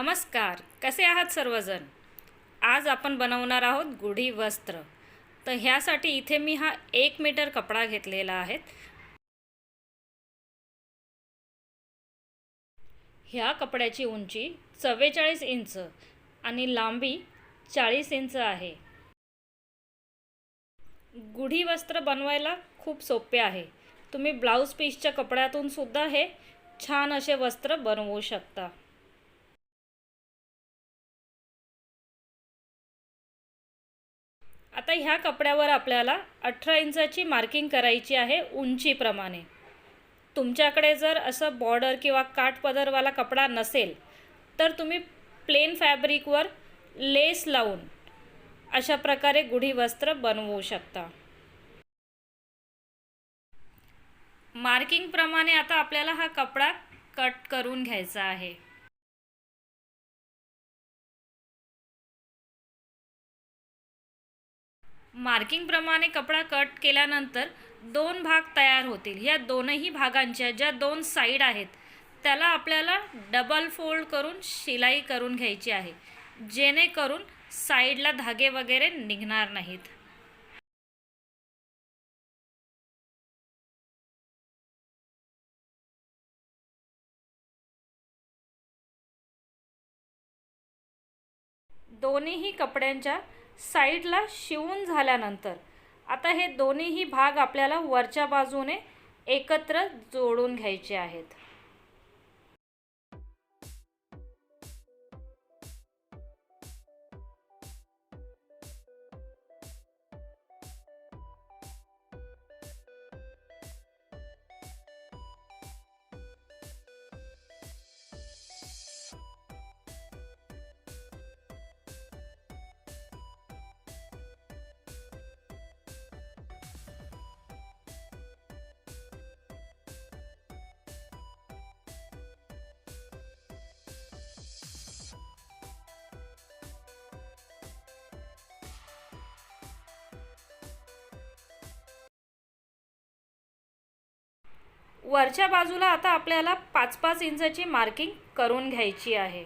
नमस्कार कसे आहात सर्वजण? आज आपण बनवणार आहोत गुढी वस्त्र. तर ह्यासाठी इथे मी हा एक मीटर कपडा घेतलेला आहे. ह्या कपड्याची उंची चव्वेचाळीस इंच आणि लांबी चाळीस इंच आहे. गुढी वस्त्र बनवायला खूप सोपे आहे. तुम्ही ब्लाऊज पीसच्या कपड्यातून सुद्धा हे छान असे वस्त्र बनवू शकता. आता ह्या कपड्यावर आपल्याला अठरा इंचाची मार्किंग करायची आहे उंचीप्रमाणे. तुमच्याकडे जर असं बॉर्डर किंवा काठपदरवाला कपडा नसेल तर तुम्ही प्लेन फॅब्रिकवर लेस लावून अशा प्रकारे गुढी वस्त्र बनवू शकता. मार्किंगप्रमाणे आता आपल्याला हा कपडा कट करून घ्यायचा आहे. मार्किंगप्रमाणे कपडा कट केल्यानंतर दोन भाग तयार होतील. या दोनही भागांच्या ज्या दोन साईड आहेत त्याला आपल्याला डबल फोल्ड करून शिलाई करून घ्यायची आहे. जेणेकरून साईडला धागे वगैरे निघणार नाहीत. दोन्हीही कपड्यांच्या साईडला शिवून झाल्यानंतर आता हे दोन्हीही भाग आपल्याला वरच्या बाजूने एकत्र जोडून घ्यायचे आहेत. वरच्या बाजूला आता आपल्याला पाच पाच इंचाची मार्किंग करून घ्यायची आहे.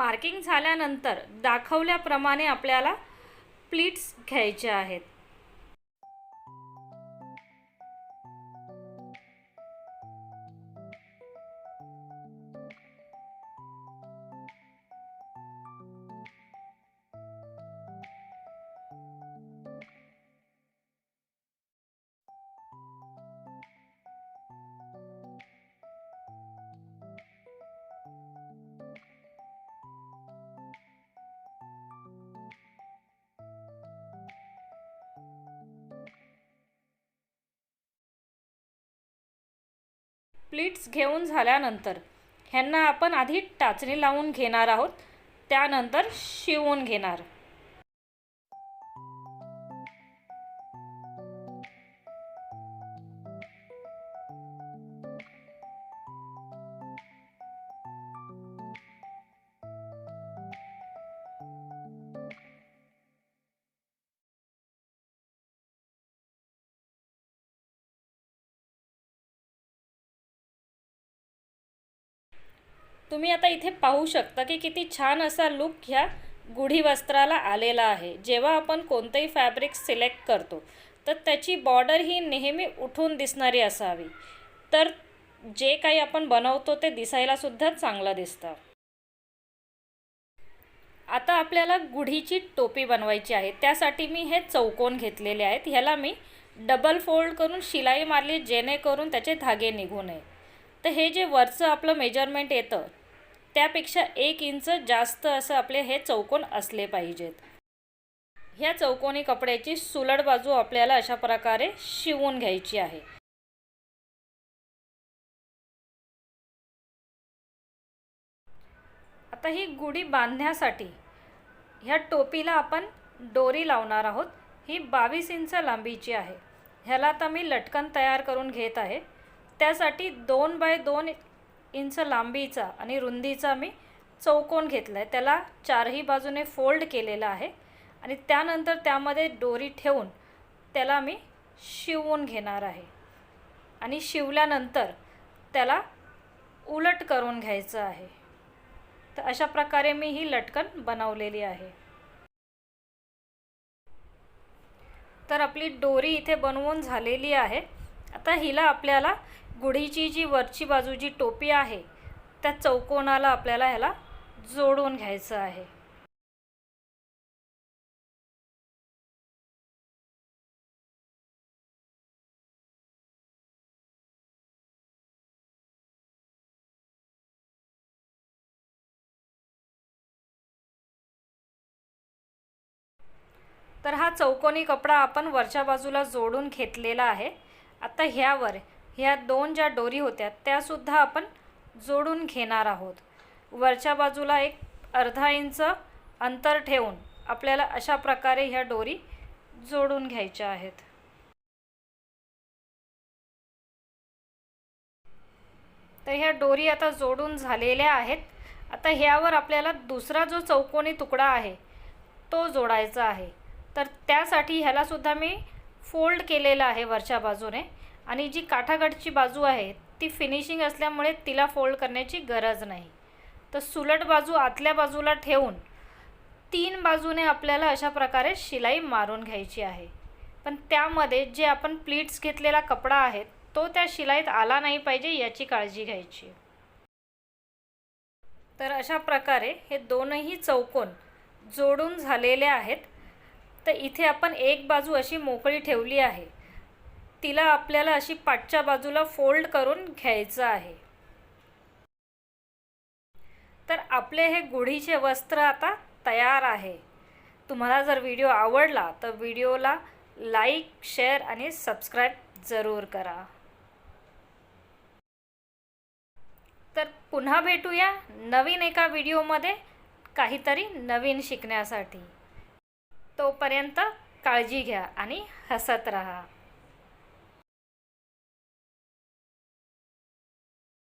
मार्किंग झाल्यानंतर दाखवल्याप्रमाणे आपल्याला प्लीट्स घ्यायचे आहेत. प्लीट्स घेऊन झाल्यानंतर ह्यांना आपण आधी टाचणी लावून घेणार आहोत त्यानंतर शिवून घेणार. तुम्ही आता इथे पाहू शकता की किती छान असा लुक ह्या गुढी वस्त्राला आलेला आहे. जेव्हा आपण कोणतंही फॅब्रिक सिलेक्ट करतो तर त्याची बॉर्डर ही नेहमी उठून दिसणारी असावी. तर जे काही आपण बनवतो ते दिसायलासुद्धा चांगलं दिसतं. आता आपल्याला गुढीची टोपी बनवायची आहे. त्यासाठी मी हे चौकोन घेतलेले आहेत. ह्याला मी डबल फोल्ड करून शिलाई मारली जेणेकरून त्याचे धागे निघू नये. तर हे जे वरचं आपलं मेजरमेंट येतं त्यापेक्षा एक इंच जास्त असं आपले हे चौकोन असले पाहिजेत. ह्या चौकोनी कपड्याची सुलड बाजू आपल्याला अशा प्रकारे शिवून घ्यायची आहे. आता ही गुढी बांधण्यासाठी ह्या टोपीला आपण डोरी लावणार आहोत. ही बावीस इंच लांबीची आहे. ह्याला आता मी लटकन तयार करून घेत आहे. त्यासाठी दोन बाय दोन इंच लांबीचा आणि रुंदीचा मी चौकोन घेतला आहे त्याला चारही बाजूने फोल्ड केलेला आहे. आणि त्यानंतर त्यामध्ये दोरी ठेवून त्याला मी शिवून घेणार आहे. आणि शिवल्यानंतर त्याला उलट करून घ्यायचं आहे. तर अशा प्रकारे मी ही लटकन बनवलेली आहे. तर आपली दोरी इथे बनवून झालेली आहे. आता हिला आपल्याला गुढीची जी वरची बाजू जी टोपी आहे त्या चौकोनाला आपल्याला ह्याला जोडून घ्यायचं आहे. तर हा चौकोनी कपडा आपण वरच्या बाजूला जोडून घेतलेला आहे. आता ह्यावर ह्या दोन ज्या डोरी होत्या त्यासुद्धा आपण जोडून घेणार आहोत. वरच्या बाजूला एक अर्धा इंच अंतर ठेवून आपल्याला अशा प्रकारे ह्या डोरी जोडून घ्यायच्या आहेत. तर ह्या डोरी आता जोडून झालेल्या आहेत. आता ह्यावर आपल्याला दुसरा जो चौकोनी तुकडा आहे तो जोडायचा आहे. तर त्यासाठी ह्यालासुद्धा मी फोल्ड केलेलं आहे वरच्या बाजूने. आणि जी काठागडची बाजू आहे ती फिनिशिंग असल्यामुळे तिला फोल्ड करण्याची गरज नाही. तर सुलट बाजू आतल्या बाजूला ठेवून तीन बाजूने आपल्याला अशा प्रकारे शिलाई मारून घ्यायची आहे. पण त्यामध्ये जे आपण प्लीट्स घेतलेला कपडा आहे तो त्या शिलाईत आला नाही पाहिजे याची काळजी घ्यायची. तर अशा प्रकारे हे दोनही चौकोन जोडून झालेले आहेत. तर इथे आपण एक बाजू अशी मोकळी ठेवली आहे. तिला आपल्याला अशी पाठच्या बाजूला फोल्ड करून घ्यायचं आहे. तर आपले हे गुढीचे वस्त्र आता तयार आहे. तुम्हाला जर व्हिडिओ आवडला तर व्हिडिओला लाईक शेअर आणि सबस्क्राईब जरूर करा. तर पुन्हा भेटूया नवीन एका व्हिडिओमध्ये काहीतरी नवीन शिकण्यासाठी. तोपर्यंत काळजी घ्या आणि हसत राहा.